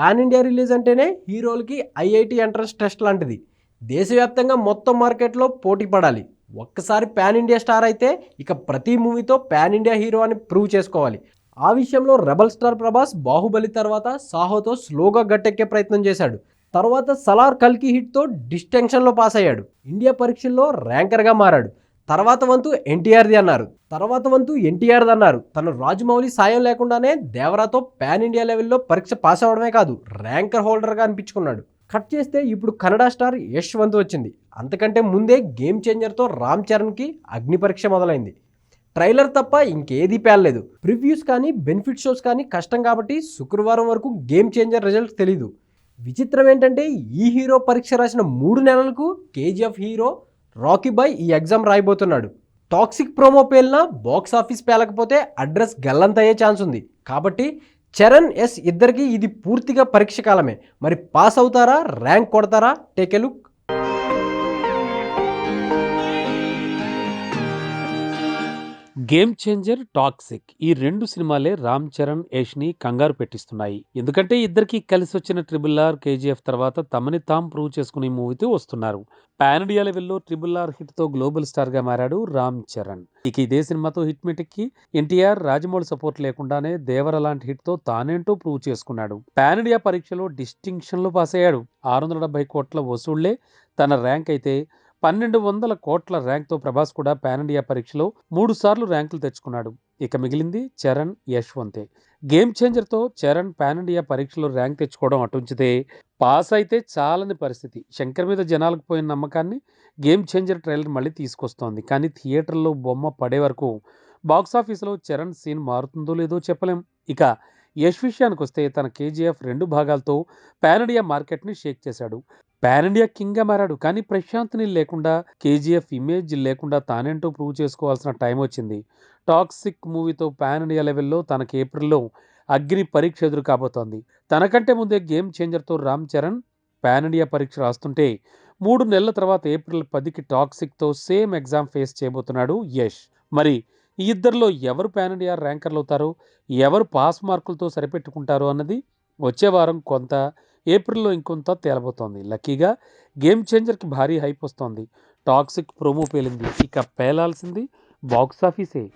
Pan India release అంటేనే హీరోలకి IIT entrance test లాంటిది. దేశవ్యాప్తంగా మొత్తం మార్కెట్లో పోటీ పడాలి. ఒక్కసారి పాన్ ఇండియా స్టార్ అయితే ఇక ప్రతి మూవీతో పాన్ ఇండియా హీరో అని ప్రూవ్ చేసుకోవాలి. ఆ విషయంలో రెబల్ స్టార్ ప్రభాస్ బాహుబలి తర్వాత సాహోతో స్లోగా గట్టెక్కే ప్రయత్నం చేశాడు. తర్వాత సలార్ కల్కి హిట్తో డిస్టెంక్షన్లో పాస్ అయ్యాడు. ఇండియా పరీక్షల్లో ర్యాంకర్గా మారాడు. తర్వాత వంతు ఎన్టీఆర్ది అన్నారు. తర్వాత వంతు ఎన్టీఆర్ది అన్నారు. తను రాజమౌళి సాయం లేకుండానే దేవరాతో పాన్ ఇండియా లెవెల్లో పరీక్ష పాస్ అవడమే కాదు ర్యాంకర్ హోల్డర్గా అనిపించుకున్నాడు. కట్ చేస్తే ఇప్పుడు కన్నడ స్టార్ యష్ వంతు వచ్చింది. అంతకంటే ముందే గేమ్ చేంజర్తో రామ్ చరణ్కి అగ్ని పరీక్ష మొదలైంది. ట్రైలర్ తప్ప ఇంకేదీ పేలలేదు ప్రివ్యూస్ కానీ బెనిఫిట్ షోస్ కానీ కష్టం కాబట్టి శుక్రవారం వరకు గేమ్ చేంజర్ రిజల్ట్ తెలీదు. విచిత్రం ఏంటంటే ఈ హీరో పరీక్ష రాసిన మూడు నెలలకు కేజీఎఫ్ హీరో రాకీ బాయ్ ఈ ఎగ్జామ్ రాయబోతున్నాడు. టాక్సిక్ ప్రోమో పేలిన బాక్స్ ఆఫీస్ పేలకపోతే అడ్రస్ గల్లంతయ్యే ఛాన్స్ ఉంది. కాబట్టి చరణ్ ఎస్ ఇద్దరికి ఇది పూర్తిగా పరీక్ష కాలమే. మరి పాస్ అవుతారా? ర్యాంక్ కొడతారా? Take a look. Game Changer Toxic. ఈ రెండు సినిమాలే రామ్ చరణ్ యష్ని కంగారు పెట్టిస్తున్నాయి. ఎందుకంటే ఇద్దరికి కలిసి వచ్చిన ట్రిబుల్ ఆర్ కేజీఎఫ్ తర్వాత తమని తాం ప్రూవ్ చేసుకునే మూవీతో వస్తున్నారు. పాన్ ఇండియా లెవెల్లో ట్రిబుల్ ఆర్ హిట్తో గ్లోబల్ స్టార్గా మారాడు రామ్ చరణ్. ఇక ఇదే సినిమాతో హిట్ మెటిక్కి ఎన్టీఆర్ రాజమౌళి సపోర్ట్ లేకుండానే దేవర లాంటి హిట్తో తానేంటో ప్రూవ్ చేసుకున్నాడు. పాన్ ఇండియా పరీక్షలో డిస్టింక్షన్లో పాస్ అయ్యాడు ఆరు వందల డెబ్బై కోట్ల వసూళ్ళే తన ర్యాంక్ అయితే పన్నెండు వందల కోట్ల ర్యాంక్తో ప్రభాస్ కూడా పాన్ ఇండియా పరీక్షలో మూడు సార్లు ర్యాంకులు తెచ్చుకున్నాడు. ఇక మిగిలింది చరణ్ యశ్వంతే. గేమ్ చేంజర్తో చరణ్ పాన్ ఇండియా పరీక్షలో ర్యాంక్ తెచ్చుకోవడం అటుంచితే పాస్ అయితే చాలని పరిస్థితి. శంకర్ మీద జనాలకు పోయిన నమ్మకాన్ని గేమ్ చేంజర్ ట్రైలర్ మళ్ళీ తీసుకొస్తోంది. కానీ థియేటర్లో బొమ్మ పడే వరకు బాక్సాఫీస్లో చరణ్ సీన్ మారుతుందో లేదో చెప్పలేం. ఇక యష్ విషయానికి వస్తే తన కేజీఎఫ్ రెండు భాగాలతో పాన్ ఇండియా మార్కెట్ని షేక్ చేశాడు. పాన్ ఇండియా కింగ్గా మారాడు. కానీ ప్రశాంత్ నీల్ లేకుండా కేజీఎఫ్ ఇమేజ్ లేకుండా తానేంటో ప్రూవ్ చేసుకోవాల్సిన టైం వచ్చింది. టాక్సిక్ మూవీతో పాన్ ఇండియా లెవెల్లో తనకి ఏప్రిల్లో అగ్ని పరీక్ష ఎదురు కాబోతోంది. తనకంటే ముందే గేమ్ చేంజర్తో రామ్ చరణ్ పాన్ ఇండియా పరీక్ష రాస్తుంటే మూడు నెలల తర్వాత ఏప్రిల్ పదికి టాక్సిక్తో సేమ్ ఎగ్జామ్ ఫేస్ చేయబోతున్నాడు యష్. మరి ఈ ఇద్దరిలో ఎవరు పాన్ ఇండియా ర్యాంకర్లు అవుతారో? ఎవరు పాస్ మార్కులతో సరిపెట్టుకుంటారో అన్నది వచ్చే వారం కొంత ఏప్రిల్లో ఇంకొంత తేలబోతోంది. లక్కీగా గేమ్ చేంజర్కి భారీ హైప్ వస్తోంది. టాక్సిక్ ప్రోమో పేలింది. ఇక పేలాల్సింది బాక్స్ ఆఫీసే